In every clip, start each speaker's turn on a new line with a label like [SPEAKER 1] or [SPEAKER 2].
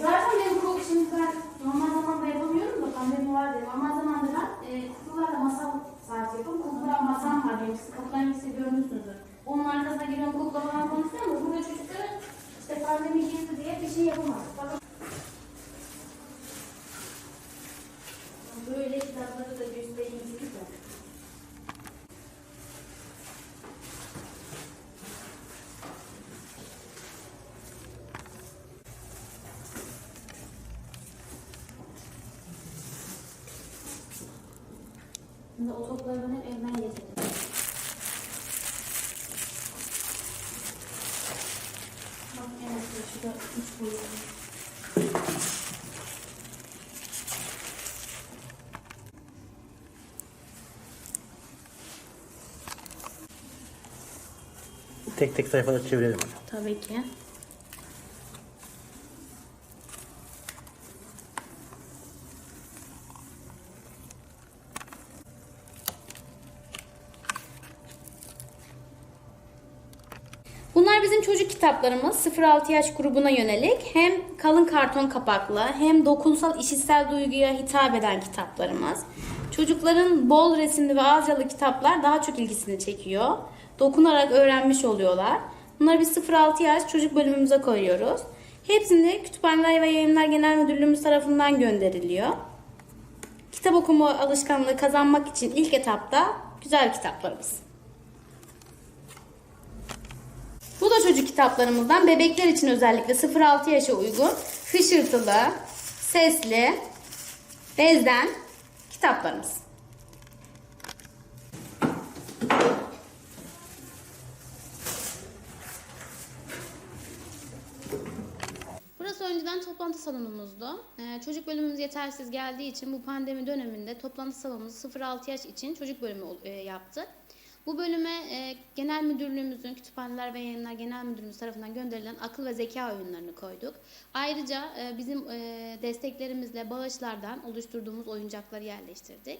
[SPEAKER 1] Zaten benim kurgu şimdi ben normal zamanda yapamıyorum da pandemi var diye. Normal zamanda ben e, kutularla masal saati yapıyorum. Kutular masam var benim. Siz kapıdan ikisi görmüşsünüzdür. Onun arkasına giriyorum kukla falan konuşuyorum da burada çocuklara işte pandemi girdi diye bir şey yapamadık. Fakat böyle kitapları da göstereyim size. Şimdi o topları ben hep evden getirdim. Bak evet şurada üç boyutlu.
[SPEAKER 2] Tek tek sayfaları çevirelim.
[SPEAKER 1] Tabii ki. Bunlar bizim çocuk kitaplarımız. 0-6 yaş grubuna yönelik. Hem kalın karton kapaklı hem dokunsal işitsel duyguya hitap eden kitaplarımız. Çocukların bol resimli ve azyalı kitaplar daha çok ilgisini çekiyor. Dokunarak öğrenmiş oluyorlar. Bunları biz 0-6 yaş çocuk bölümümüze koyuyoruz. Hepsini Kütüphaneler ve Yayınlar Genel Müdürlüğümüz tarafından gönderiliyor. Kitap okuma alışkanlığı kazanmak için ilk etapta güzel kitaplarımız. Bu da çocuk kitaplarımızdan bebekler için özellikle 0-6 yaşa uygun hışırtılı, sesli, bezden kitaplarımız. Burası önceden toplantı salonumuzdu. Ee, çocuk bölümümüz yetersiz geldiği için bu pandemi döneminde toplantı salonumuzu 0-6 yaş için çocuk bölümü e, yaptık. Bu bölüme e, genel müdürlüğümüzün, kütüphaneler ve yayınlar genel müdürlüğümüz tarafından gönderilen akıl ve zeka oyunlarını koyduk. Ayrıca e, bizim e, desteklerimizle bağışlardan oluşturduğumuz oyuncakları yerleştirdik.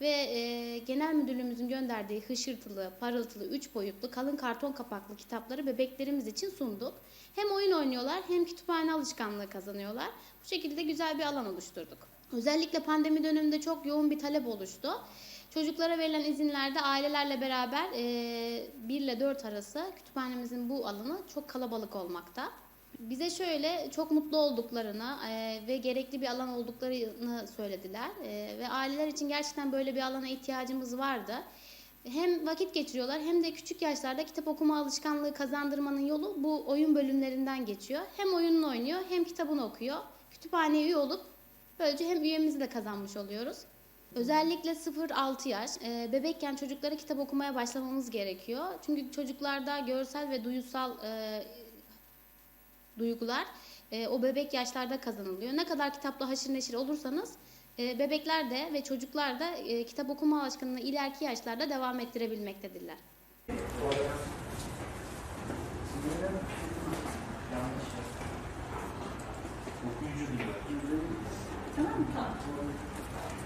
[SPEAKER 1] Ve e, genel müdürlüğümüzün gönderdiği hışırtılı, parıltılı, üç boyutlu, kalın karton kapaklı kitapları bebeklerimiz için sunduk. Hem oyun oynuyorlar hem kütüphane alışkanlığı kazanıyorlar. Bu şekilde güzel bir alan oluşturduk. Özellikle pandemi döneminde çok yoğun bir talep oluştu. Çocuklara verilen izinlerde ailelerle beraber e, 1 ile 4 arası kütüphanemizin bu alanı çok kalabalık olmakta. Bize şöyle çok mutlu olduklarını ve gerekli bir alan olduklarını söylediler. Ve aileler için gerçekten böyle bir alana ihtiyacımız vardı. Hem vakit geçiriyorlar hem de küçük yaşlarda kitap okuma alışkanlığı kazandırmanın yolu bu oyun bölümlerinden geçiyor. Hem oyununu oynuyor hem kitabını okuyor. Kütüphaneye üye olup böylece hem üyemizi de kazanmış oluyoruz. Özellikle 0-6 yaş, e, bebekken çocuklara kitap okumaya başlamamız gerekiyor. Çünkü çocuklarda görsel ve duyusal e, duygular e, o bebek yaşlarda kazanılıyor. Ne kadar kitapla haşır neşir olursanız e, bebekler de ve çocuklar da e, kitap okuma alışkanlığını ileriki yaşlarda devam ettirebilmektedirler. Yani
[SPEAKER 3] yukarı çıkamayın